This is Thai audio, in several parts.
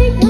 Ay,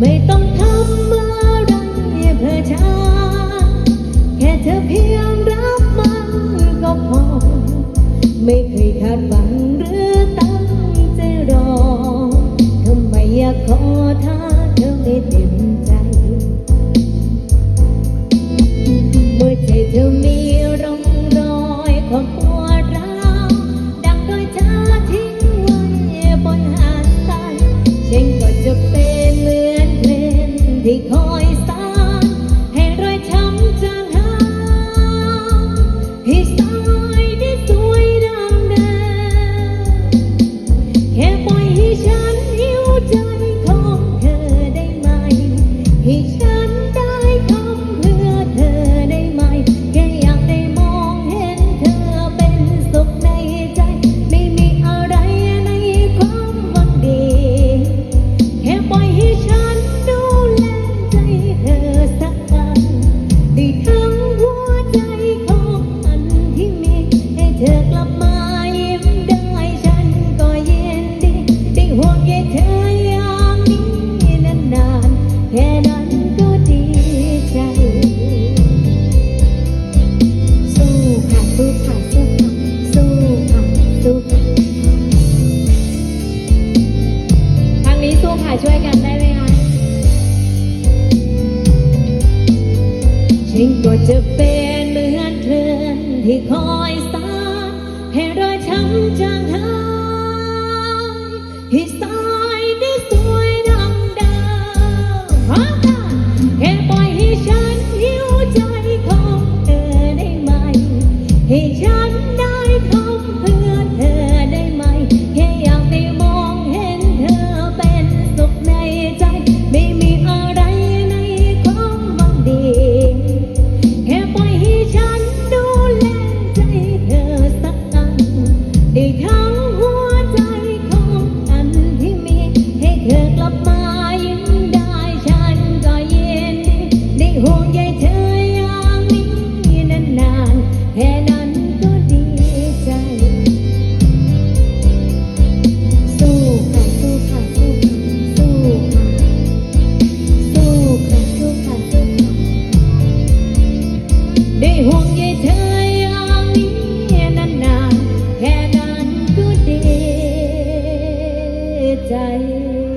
ไม่ต้องทำอะไรเพื่อฉันแค่เธอเพียงรับมันก็พอ ไม่เคยคาดหวังหรือตั้งใจรอทำไมอยากขอถ้าเธอไม่เต็มใจ เมื่อใจเธอมี ช่วยกันได้ไหมคะฉันก็จะเป็นเหมือนเธอที่คอยสาให้รอยช้ำจางหายที่สา time.